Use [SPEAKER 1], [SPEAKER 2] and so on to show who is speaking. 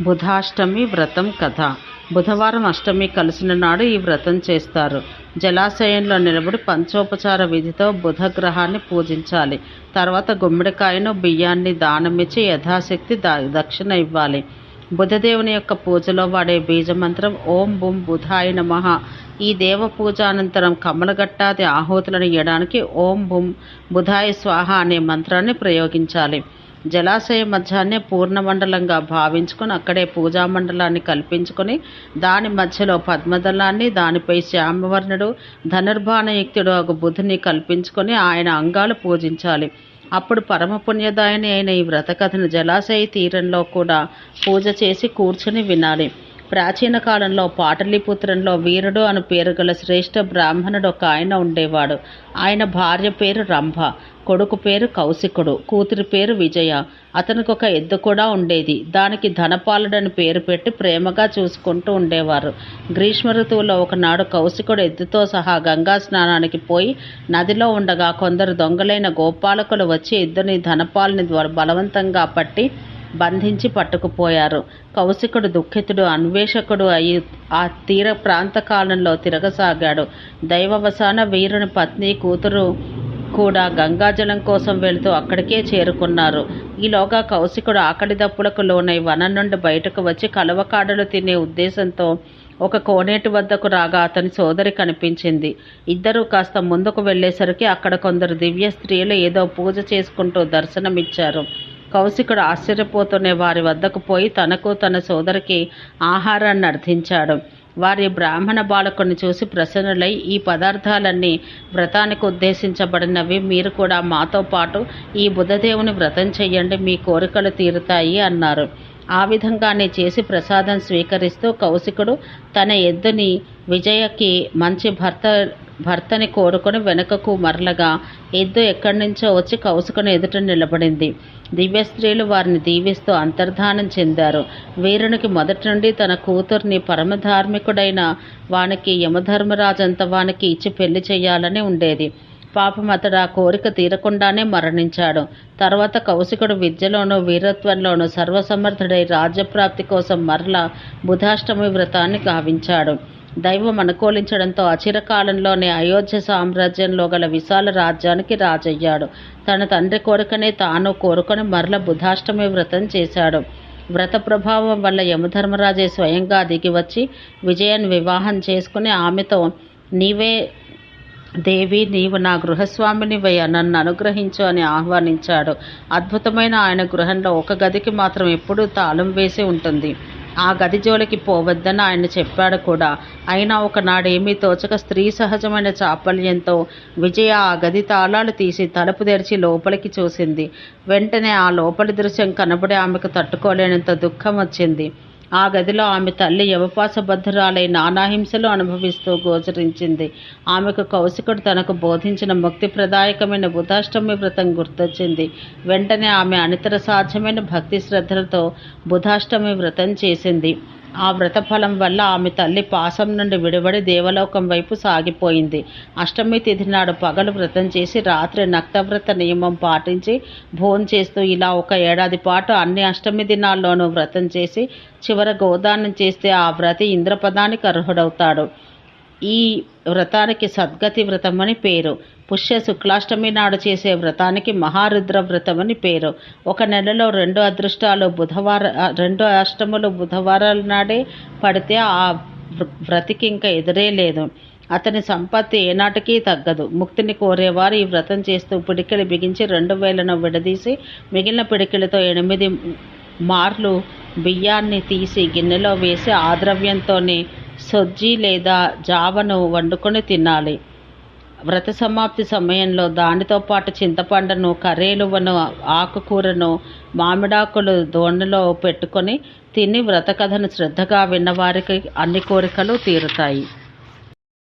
[SPEAKER 1] బుధాష్టమి వ్రతం కథ. బుధవారం అష్టమి కలిసిన నాడు ఈ వ్రతం చేస్తారు. జలాశయంలో నిలబడి పంచోపచార విధితో బుధగ్రహాన్ని పూజించాలి. తర్వాత గుమ్మడికాయను బియ్యాన్ని దానమిచ్చి యథాశక్తి దా దక్షిణ ఇవ్వాలి. బుధదేవుని యొక్క పూజలో వాడే బీజమంత్రం ఓం బుం బుధాయ నమ. ఈ దేవ పూజ అనంతరం కమలగట్టాది ఆహుతులను ఇయ్యడానికి ఓం బుం బుధాయ స్వాహ అనే మంత్రాన్ని ప్రయోగించాలి. జలాశయ మధ్యాన్నే పూర్ణమండలంగా భావించుకొని అక్కడే పూజా మండలాన్ని కల్పించుకొని దాని మధ్యలో పద్మదళాన్ని దానిపై శ్యామవర్ణుడు ధనుర్బాణయుక్తుడు ఒక బుధుని కల్పించుకొని ఆయన అంగాలు పూజించాలి. అప్పుడు పరమ పుణ్యదాయని అయిన ఈ వ్రతకథను జలాశయ తీరంలో కూడా పూజ చేసి కూర్చుని వినాలి. ప్రాచీన కాలంలో పాటలీపుత్రంలో వీరుడు అను పేరు గల శ్రేష్ఠ బ్రాహ్మణుడు ఒక ఆయన ఉండేవాడు. ఆయన భార్య పేరు రంభ. కొడుకు పేరు కౌశికుడు కూతురి పేరు విజయ. అతనికి ఒక ఎద్దు కూడా ఉండేది. దానికి ధనపాలుడని పేరు పెట్టి ప్రేమగా చూసుకుంటూ ఉండేవారు. గ్రీష్మ ఋతువులో ఒకనాడు కౌశికుడు ఎద్దుతో సహా గంగా స్నానానికి పోయి నదిలో ఉండగా కొందరు దొంగలైన గోపాలకులు వచ్చి ఎద్దుని ధనపాలని బలవంతంగా పట్టి బంధించి పట్టుకుపోయారు. కౌశికుడు దుఃఖితుడు అన్వేషకుడు అయి ఆ తీర ప్రాంత కాలంలో తిరగసాగాడు. దైవవసాన వీరుని పత్ని కూతురు కూడా గంగాజలం కోసం వెళుతూ అక్కడికే చేరుకున్నారు. ఈలోగా కౌశికుడు ఆకలి దప్పులకు లోనై వనం నుండి బయటకు వచ్చి కలవకాడలు తినే ఉద్దేశంతో ఒక కోనేటి వద్దకు రాగా అతని సోదరి కనిపించింది. ఇద్దరూ కాస్త ముందుకు వెళ్ళేసరికి అక్కడ కొందరు దివ్య స్త్రీలు ఏదో పూజ చేసుకుంటూ దర్శనమిచ్చారు. కౌశికుడు ఆశ్చర్యపోతూనే వారి వద్దకు పోయి తనకు తన సోదరికి ఆహారాన్ని అర్థించాడు. వారి బ్రాహ్మణ బాలకుని చూసి ప్రసన్నులై ఈ పదార్థాలన్నీ వ్రతానికి ఉద్దేశించబడినవి. మీరు కూడా మాతో పాటు ఈ బుధదేవుని వ్రతం చెయ్యండి మీ కోరికలు తీరుతాయి అన్నారు. ఆ విధంగానే చేసి ప్రసాదం స్వీకరిస్తూ కౌశికుడు తన ఎద్దుని విజయకి మంచి భర్త భర్తని కోరుకొని వెనుకకు మరలగా ఎద్దు ఎక్కడి నుంచో వచ్చి కౌసుకొని ఎదుట నిలబడింది. దివ్య స్త్రీలు వారిని దీవిస్తూ అంతర్ధానం చెందారు. వీరునికి మొదటి నుండి తన కూతుర్ని పరమధార్మికుడైన వానికి యమధర్మరాజంత వానికి ఇచ్చి పెళ్ళి చేయాలని ఉండేది. పాపం అతడు ఆ కోరిక తీరకుండానే మరణించాడు. తర్వాత కౌశికుడు విద్యలోనూ వీరత్వంలోనూ సర్వసమర్థుడై రాజ్యప్రాప్తి కోసం మరల బుధాష్టమి వ్రతాన్ని గావించాడు. దైవం అనుకూలించడంతో అచిరకాలంలోనే అయోధ్య సామ్రాజ్యంలో గల విశాల రాజ్యానికి రాజయ్యాడు. తన తండ్రి కోరికనే తాను కోరుకొని మరల బుధాష్టమి వ్రతం చేశాడు. వ్రత ప్రభావం వల్ల యమధర్మరాజే స్వయంగా దిగివచ్చి విజయన్ వివాహం చేసుకుని ఆమెతో నీవే దేవి నీవు నా గృహస్వామినివయ్య నన్ను అనుగ్రహించు అని ఆహ్వానించాడు. అద్భుతమైన ఆయన గృహంలో ఒక గదికి మాత్రం ఎప్పుడూ తాళం వేసి ఉంటుంది. ఆ గది జోలికి పోవద్దని ఆయన చెప్పాడు కూడా. అయినా ఒకనాడేమీ తోచక స్త్రీ సహజమైన చాపల్యంతో విజయ ఆ గది తాళాలు తీసి తలుపు తెరిచి లోపలికి చూసింది. వెంటనే ఆ లోపలి దృశ్యం కనబడి ఆమెకు తట్టుకోలేనంత దుఃఖం వచ్చింది ఆ గదిలో ఆమె తల్లి యవపాసబద్ధురాలై నానాహింసలు అనుభవిస్తూ గోచరించింది. ఆమెకు కౌశికుడు తనకు బోధించిన ముక్తిప్రదాయకమైన బుధాష్టమి వ్రతం గుర్తొచ్చింది. వెంటనే ఆమె అనితర సాధ్యమైన భక్తి శ్రద్ధలతో బుధాష్టమి వ్రతం చేసింది. ఆ వ్రత ఫలం వల్ల ఆమె తల్లి పాసం నుండి విడివడి దేవలోకం వైపు సాగిపోయింది. అష్టమి తిథి నాడు పగలు వ్రతం చేసి రాత్రి నక్తవ్రత నియమం పాటించి భోజనం చేస్తూ ఇలా ఒక ఏడాది పాటు అన్ని అష్టమి దినాల్లోనూ వ్రతం చేసి చివర గోదానం చేస్తే ఆ వ్రతి ఇంద్రపదానికి అర్హుడవుతాడు. ఈ వ్రతానికి సద్గతి వ్రతం అని పేరు. పుష్య శుక్లాష్టమి నాడు చేసే వ్రతానికి మహారుద్ర వ్రతం అని పేరు. ఒక నెలలో రెండు అదృష్టాలు బుధవార రెండు అష్టములు బుధవారాల నాడే పడితే ఆ వ్రతికి ఇంకా ఎదురే లేదు. అతని సంపత్తి ఏనాటికి తగ్గదు. ముక్తిని కోరేవారు ఈ వ్రతం చేస్తూ పిడికిలి బిగించి రెండు వేలను విడదీసి మిగిలిన పిడికిలతో ఎనిమిది మార్లు బియ్యాన్ని తీసి గిన్నెలో వేసి ఆ ద్రవ్యంతోనే సొజ్జి లేదా జావను వండుకొని తినాలి. వ్రత సమాప్తి సమయంలో దానితో పాటు చింతపండును కరేలువను ఆకుకూరను మామిడాకులు దోణలో పెట్టుకొని తిని వ్రత కథను శ్రద్ధగా విన్నవారికి అన్ని కోరికలు తీరుతాయి.